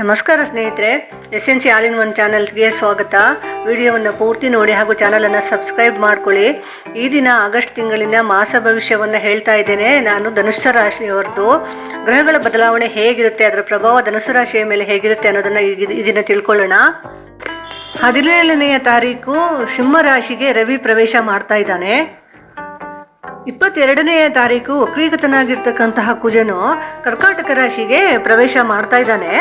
ನಮಸ್ಕಾರ ಸ್ನೇಹಿತರೆ S N C all in one ಚಾನಲ್ಗೆ ಸ್ವಾಗತ. ವಿಡಿಯೋವನ್ನು ಪೂರ್ತಿ ನೋಡಿ ಹಾಗೂ ಚಾನಲನ್ನು ಸಬ್ಸ್ಕ್ರೈಬ್ ಮಾಡ್ಕೊಳ್ಳಿ. ಈ ದಿನ ಆಗಸ್ಟ್ ತಿಂಗಳಿನ ಮಾಸ ಭವಿಷ್ಯವನ್ನು ಹೇಳ್ತಾ ಇದ್ದೇನೆ. ನಾನು ಧನುಸ್ಸ ರಾಶಿಯವರದು. ಗ್ರಹಗಳ ಬದಲಾವಣೆ ಹೇಗಿರುತ್ತೆ, ಅದರ ಪ್ರಭಾವ ಧನುಸ್ಸು ರಾಶಿಯ ಮೇಲೆ ಹೇಗಿರುತ್ತೆ ಅನ್ನೋದನ್ನು ಈ ದಿನ ತಿಳ್ಕೊಳ್ಳೋಣ. ಹದಿನೇಳನೆಯ ತಾರೀಕು ಸಿಂಹ ರಾಶಿಗೆ ರವಿ ಪ್ರವೇಶ ಮಾಡ್ತಾ ಇದ್ದಾನೆ. ಇಪ್ಪತ್ತೆರಡನೆಯ ತಾರೀಕು ವಕ್ರೀಗತನಾಗಿರ್ತಕ್ಕಂತಹ ಕುಜನು ಕರ್ಕಾಟಕ ರಾಶಿಗೆ ಪ್ರವೇಶ ಮಾಡ್ತಾ ಇದ್ದಾನೆ.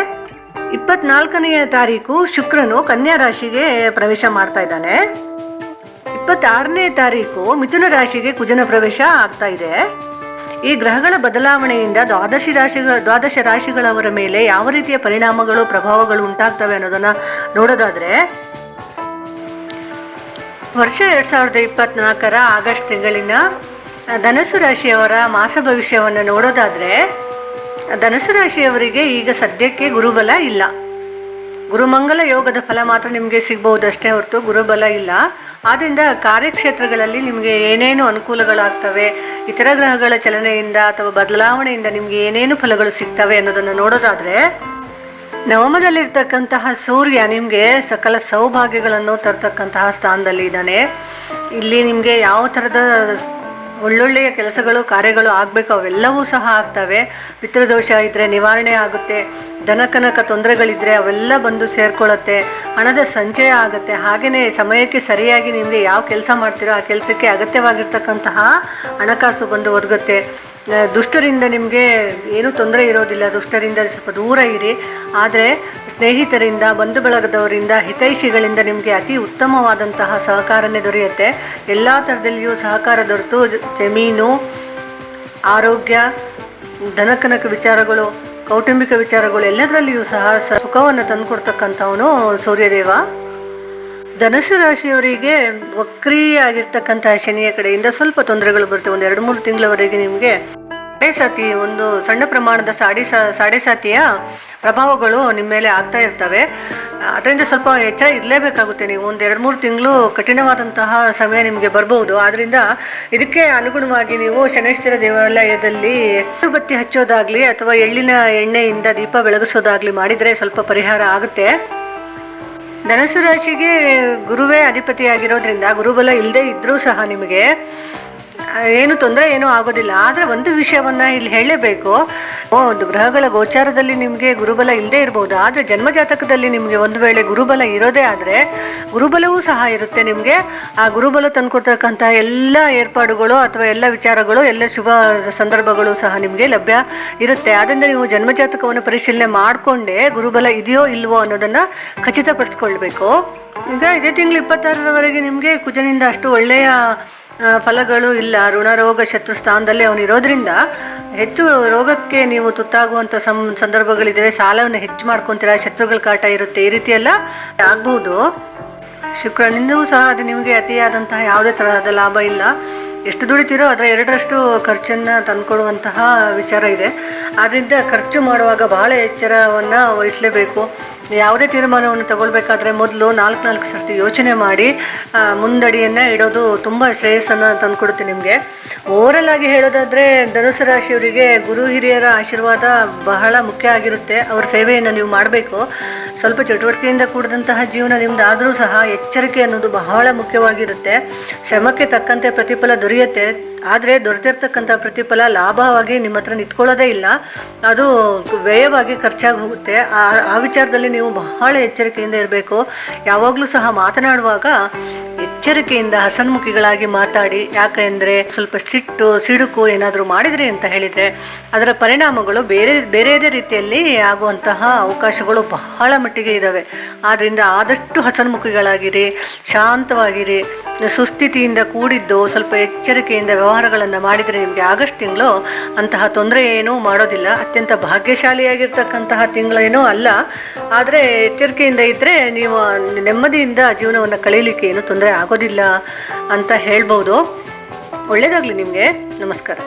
ಇಪ್ಪತ್ನಾಲ್ಕನೆಯ ತಾರೀಕು ಶುಕ್ರನು ಕನ್ಯಾ ರಾಶಿಗೆ ಪ್ರವೇಶ ಮಾಡ್ತಾ ಇದ್ದಾನೆ. ಇಪ್ಪತ್ತಾರನೇ ತಾರೀಕು ಮಿಥುನ ರಾಶಿಗೆ ಕುಜನ ಪ್ರವೇಶ ಆಗ್ತಾ ಇದೆ. ಈ ಗ್ರಹಗಳ ಬದಲಾವಣೆಯಿಂದ ದ್ವಾದಶಿ ರಾಶಿಗಳ ದ್ವಾದಶ ರಾಶಿಗಳವರ ಮೇಲೆ ಯಾವ ರೀತಿಯ ಪರಿಣಾಮಗಳು, ಪ್ರಭಾವಗಳು ಉಂಟಾಗ್ತವೆ ಅನ್ನೋದನ್ನ ನೋಡೋದಾದ್ರೆ, ವರ್ಷ ಎರಡ್ ಸಾವಿರದ ಇಪ್ಪತ್ನಾಲ್ಕರ ಆಗಸ್ಟ್ ತಿಂಗಳಿನ ಧನಸು ರಾಶಿಯವರ ಮಾಸ ಭವಿಷ್ಯವನ್ನು ನೋಡೋದಾದ್ರೆ ಧನಸ್ಸು ರಾಶಿಯವರಿಗೆ ಈಗ ಸದ್ಯಕ್ಕೆ ಗುರುಬಲ ಇಲ್ಲ. ಗುರುಮಂಗಲ ಯೋಗದ ಫಲ ಮಾತ್ರ ನಿಮಗೆ ಸಿಗ್ಬಹುದು ಅಷ್ಟೇ ಹೊರತು ಗುರುಬಲ ಇಲ್ಲ. ಆದ್ದರಿಂದ ಕಾರ್ಯಕ್ಷೇತ್ರಗಳಲ್ಲಿ ನಿಮಗೆ ಏನೇನು ಅನುಕೂಲಗಳಾಗ್ತವೆ, ಇತರ ಗ್ರಹಗಳ ಚಲನೆಯಿಂದ ಅಥವಾ ಬದಲಾವಣೆಯಿಂದ ನಿಮಗೆ ಏನೇನು ಫಲಗಳು ಸಿಗ್ತವೆ ಅನ್ನೋದನ್ನು ನೋಡೋದಾದ್ರೆ, ನವಮದಲ್ಲಿರ್ತಕ್ಕಂತಹ ಸೂರ್ಯ ನಿಮಗೆ ಸಕಲ ಸೌಭಾಗ್ಯಗಳನ್ನು ತರ್ತಕ್ಕಂತಹ ಸ್ಥಾನದಲ್ಲಿ ಇದ್ದಾನೆ. ಇಲ್ಲಿ ನಿಮಗೆ ಯಾವ ಥರದ ಒಳ್ಳೊಳ್ಳೆಯ ಕೆಲಸಗಳು, ಕಾರ್ಯಗಳು ಆಗಬೇಕು, ಅವೆಲ್ಲವೂ ಸಹ ಆಗ್ತವೆ. ಪಿತೃದೋಷ ಇದ್ದರೆ ನಿವಾರಣೆ ಆಗುತ್ತೆ. ದನಕನಕ ತೊಂದರೆಗಳಿದ್ದರೆ ಅವೆಲ್ಲ ಬಂದು ಸೇರ್ಕೊಳ್ಳುತ್ತೆ. ಹಣದ ಸಂಚಯ ಆಗುತ್ತೆ. ಹಾಗೆಯೇ ಸಮಯಕ್ಕೆ ಸರಿಯಾಗಿ ನಿಮಗೆ ಯಾವ ಕೆಲಸ ಮಾಡ್ತೀರೋ ಆ ಕೆಲಸಕ್ಕೆ ಅಗತ್ಯವಾಗಿರ್ತಕ್ಕಂತಹ ಹಣಕಾಸು ಬಂದು ಒದಗುತ್ತೆ. ದುಷ್ಟರಿಂದ ನಿಮಗೆ ಏನೂ ತೊಂದರೆ ಇರೋದಿಲ್ಲ. ದುಷ್ಟರಿಂದ ಸ್ವಲ್ಪ ದೂರ ಇರಿ. ಆದರೆ ಸ್ನೇಹಿತರಿಂದ ಬಂಧು ಬಳಗದವರಿಂದ ಹಿತೈಷಿಗಳಿಂದ ನಿಮಗೆ ಅತಿ ಉತ್ತಮವಾದಂತಹ ಸಹಕಾರನೇ ದೊರೆಯುತ್ತೆ. ಎಲ್ಲ ಥರದಲ್ಲಿಯೂ ಸಹಕಾರ ದೊರೆತು. ಜಮೀನು, ಆರೋಗ್ಯ, ಧನಕನಕ ವಿಚಾರಗಳು, ಕೌಟುಂಬಿಕ ವಿಚಾರಗಳು ಎಲ್ಲದರಲ್ಲಿಯೂ ಸಹ ಸುಖವನ್ನು ತಂದುಕೊಡ್ತಕ್ಕಂಥವನು ಸೂರ್ಯದೇವ. ಧನುಷು ರಾಶಿಯವರಿಗೆ ಆಗಿರ್ತಕ್ಕಂತಹ ಶನಿಯ ಕಡೆಯಿಂದ ಸ್ವಲ್ಪ ತೊಂದರೆಗಳು ಬರುತ್ತೆ. ಒಂದು ಎರಡು ಮೂರು ತಿಂಗಳವರೆಗೆ ನಿಮಗೆ ಸಾತಿ ಒಂದು ಸಣ್ಣ ಪ್ರಮಾಣದ ಸಾಡಿ ಸಾಡೆ ಸಾತಿಯ ಪ್ರಭಾವಗಳು ನಿಮ್ಮ ಮೇಲೆ ಆಗ್ತಾ ಇರ್ತವೆ. ಅದರಿಂದ ಸ್ವಲ್ಪ ಎಚ್ಚರ ಇರಲೇಬೇಕಾಗುತ್ತೆ ನೀವು. ಒಂದು ಎರಡು ಮೂರು ತಿಂಗಳು ಕಠಿಣವಾದಂತಹ ಸಮಯ ನಿಮಗೆ ಬರ್ಬೋದು. ಆದ್ದರಿಂದ ಇದಕ್ಕೆ ಅನುಗುಣವಾಗಿ ನೀವು ಶನೇಶ್ವರ ದೇವಾಲಯದಲ್ಲಿ ಬತ್ತಿ ಹಚ್ಚೋದಾಗ್ಲಿ ಅಥವಾ ಎಳ್ಳಿನ ಎಣ್ಣೆಯಿಂದ ದೀಪ ಬೆಳಗಿಸೋದಾಗ್ಲಿ ಮಾಡಿದರೆ ಸ್ವಲ್ಪ ಪರಿಹಾರ ಆಗುತ್ತೆ. ಧನಸು ರಾಶಿಗೆ ಗುರುವೇ ಅಧಿಪತಿಯಾಗಿರೋದ್ರಿಂದ ಗುರುಬಲ ಇಲ್ಲದೆ ಇದ್ರೂ ಸಹ ನಿಮಗೆ ಏನು ತೊಂದರೆ ಏನೂ ಆಗೋದಿಲ್ಲ. ಆದರೆ ಒಂದು ವಿಷಯವನ್ನ ಇಲ್ಲಿ ಹೇಳಲೇಬೇಕು. ಒಂದು ಗ್ರಹಗಳ ಗೋಚಾರದಲ್ಲಿ ನಿಮಗೆ ಗುರುಬಲ ಇಲ್ಲದೆ ಇರ್ಬೋದು. ಆದರೆ ಜನ್ಮಜಾತಕದಲ್ಲಿ ನಿಮಗೆ ಒಂದು ವೇಳೆ ಗುರುಬಲ ಇರೋದೇ ಆದರೆ ಗುರುಬಲವೂ ಸಹ ಇರುತ್ತೆ ನಿಮಗೆ. ಆ ಗುರುಬಲ ತಂದುಕೊಡ್ತಕ್ಕಂಥ ಎಲ್ಲ ಏರ್ಪಾಡುಗಳು ಅಥವಾ ಎಲ್ಲ ವಿಚಾರಗಳು, ಎಲ್ಲ ಶುಭ ಸಂದರ್ಭಗಳು ಸಹ ನಿಮಗೆ ಲಭ್ಯ ಇರುತ್ತೆ. ಆದ್ದರಿಂದ ನೀವು ಜನ್ಮಜಾತಕವನ್ನು ಪರಿಶೀಲನೆ ಮಾಡಿಕೊಂಡೇ ಗುರುಬಲ ಇದೆಯೋ ಇಲ್ವೋ ಅನ್ನೋದನ್ನ ಖಚಿತಪಡಿಸ್ಕೊಳ್ಬೇಕು. ಈಗ ಇದೇ ತಿಂಗಳು ಇಪ್ಪತ್ತಾರರವರೆಗೆ ನಿಮಗೆ ಕುಜನಿಂದ ಅಷ್ಟು ಒಳ್ಳೆಯ ಫಲಗಳು ಇಲ್ಲ. ಋಣರೋಗ ಶತ್ರು ಸ್ಥಾನದಲ್ಲಿ ಅವನು ಇರೋದ್ರಿಂದ ಹೆಚ್ಚು ರೋಗಕ್ಕೆ ನೀವು ತುತ್ತಾಗುವಂಥ ಸಂ ಸಂದರ್ಭಗಳಿದ್ದಾವೆ ಸಾಲವನ್ನು ಹೆಚ್ಚು ಮಾಡ್ಕೊತೀರಾ? ಶತ್ರುಗಳ ಕಾಟ ಇರುತ್ತೆ. ಈ ರೀತಿ ಎಲ್ಲ ಆಗ್ಬೋದು. ಶುಕ್ರನಿಂದಲೂ ಸಹ ಅದು ನಿಮಗೆ ಅತಿಯಾದಂತಹ ಯಾವುದೇ ತರಹದ ಲಾಭ ಇಲ್ಲ. ಎಷ್ಟು ದುಡಿತೀರೋ ಅದರ ಎರಡರಷ್ಟು ಖರ್ಚನ್ನು ತಂದುಕೊಡುವಂತಹ ವಿಚಾರ ಇದೆ. ಆದ್ದರಿಂದ ಖರ್ಚು ಮಾಡುವಾಗ ಬಹಳ ಎಚ್ಚರವನ್ನು ವಹಿಸಲೇಬೇಕು. ಯಾವುದೇ ತೀರ್ಮಾನವನ್ನು ತಗೊಳ್ಬೇಕಾದ್ರೆ ಮೊದಲು ನಾಲ್ಕು ನಾಲ್ಕು ಸರ್ತಿ ಯೋಚನೆ ಮಾಡಿ ಮುಂದಡಿಯನ್ನು ಇಡೋದು ತುಂಬ ಶ್ರೇಯಸ್ಸನ್ನು ತಂದುಕೊಡುತ್ತೆ ನಿಮಗೆ. ಓವರಲ್ ಆಗಿ ಹೇಳೋದಾದರೆ ಧನುಸು ರಾಶಿಯವರಿಗೆ ಗುರು ಹಿರಿಯರ ಆಶೀರ್ವಾದ ಬಹಳ ಮುಖ್ಯ ಆಗಿರುತ್ತೆ. ಅವರ ಸೇವೆಯನ್ನು ನೀವು ಮಾಡಬೇಕು. ಸ್ವಲ್ಪ ಚಟುವಟಿಕೆಯಿಂದ ಕೂಡಿದಂತಹ ಜೀವನ ನಿಮ್ದು ಆದರೂ ಸಹ ಎಚ್ಚರಿಕೆ ಅನ್ನೋದು ಬಹಳ ಮುಖ್ಯವಾಗಿರುತ್ತೆ. ಶ್ರಮಕ್ಕೆ ತಕ್ಕಂತೆ ಪ್ರತಿಫಲ ದೊರೆಯುತ್ತೆ. ಆದರೆ ದೊರೆತಿರ್ತಕ್ಕಂಥ ಪ್ರತಿಫಲ ಲಾಭವಾಗಿ ನಿಮ್ಮ ಹತ್ರ ನಿಂತ್ಕೊಳ್ಳೋದೇ ಇಲ್ಲ. ಅದು ವ್ಯಯವಾಗಿ ಖರ್ಚಾಗಿ ಹೋಗುತ್ತೆ. ಆ ವಿಚಾರದಲ್ಲಿ ನೀವು ಬಹಳ ಎಚ್ಚರಿಕೆಯಿಂದ ಇರಬೇಕು. ಯಾವಾಗಲೂ ಸಹ ಮಾತನಾಡುವಾಗ ಎಚ್ಚರಿಕೆಯಿಂದ ಹಸನ್ಮುಖಿಗಳಾಗಿ ಮಾತಾಡಿ, ಯಾಕೆಂದರೆ ಸ್ವಲ್ಪ ಸಿಟ್ಟು, ಸಿಡುಕು ಏನಾದರೂ ಮಾಡಿದ್ರಿ ಅಂತ ಹೇಳಿದರೆ ಅದರ ಪರಿಣಾಮಗಳು ಬೇರೆ ಬೇರೆ ರೀತಿಯಲ್ಲಿ ಆಗುವಂತಹ ಅವಕಾಶಗಳು ಬಹಳ ಮಟ್ಟಿಗೆ ಇದ್ದಾವೆ ಆದ್ದರಿಂದ ಆದಷ್ಟು ಹಸನ್ಮುಖಿಗಳಾಗಿರಿ, ಶಾಂತವಾಗಿರಿ, ಸುಸ್ಥಿತಿಯಿಂದ ಕೂಡಿದ್ದು ಸ್ವಲ್ಪ ಎಚ್ಚರಿಕೆಯಿಂದ ವ್ಯವಹಾರಗಳನ್ನು ಮಾಡಿದರೆ ನಿಮಗೆ ಆಗಸ್ಟ್ ತಿಂಗಳು ಅಂತಹ ತೊಂದರೆ ಏನೂ ಮಾಡೋದಿಲ್ಲ. ಅತ್ಯಂತ ಭಾಗ್ಯಶಾಲಿಯಾಗಿರ್ತಕ್ಕಂತಹ ತಿಂಗಳೇನೂ ಅಲ್ಲ. ಆದರೆ ಎಚ್ಚರಿಕೆಯಿಂದ ಇದ್ದರೆ ನೀವು ನೆಮ್ಮದಿಯಿಂದ ಜೀವನವನ್ನು ಕಳೀಲಿಕ್ಕೆ ಏನು ತೊಂದರೆ ಆಗೋದಿಲ್ಲ ಅಂತ ಹೇಳ್ಬೋದು. ಒಳ್ಳೆಯದಾಗಲಿ ನಿಮಗೆ. ನಮಸ್ಕಾರ.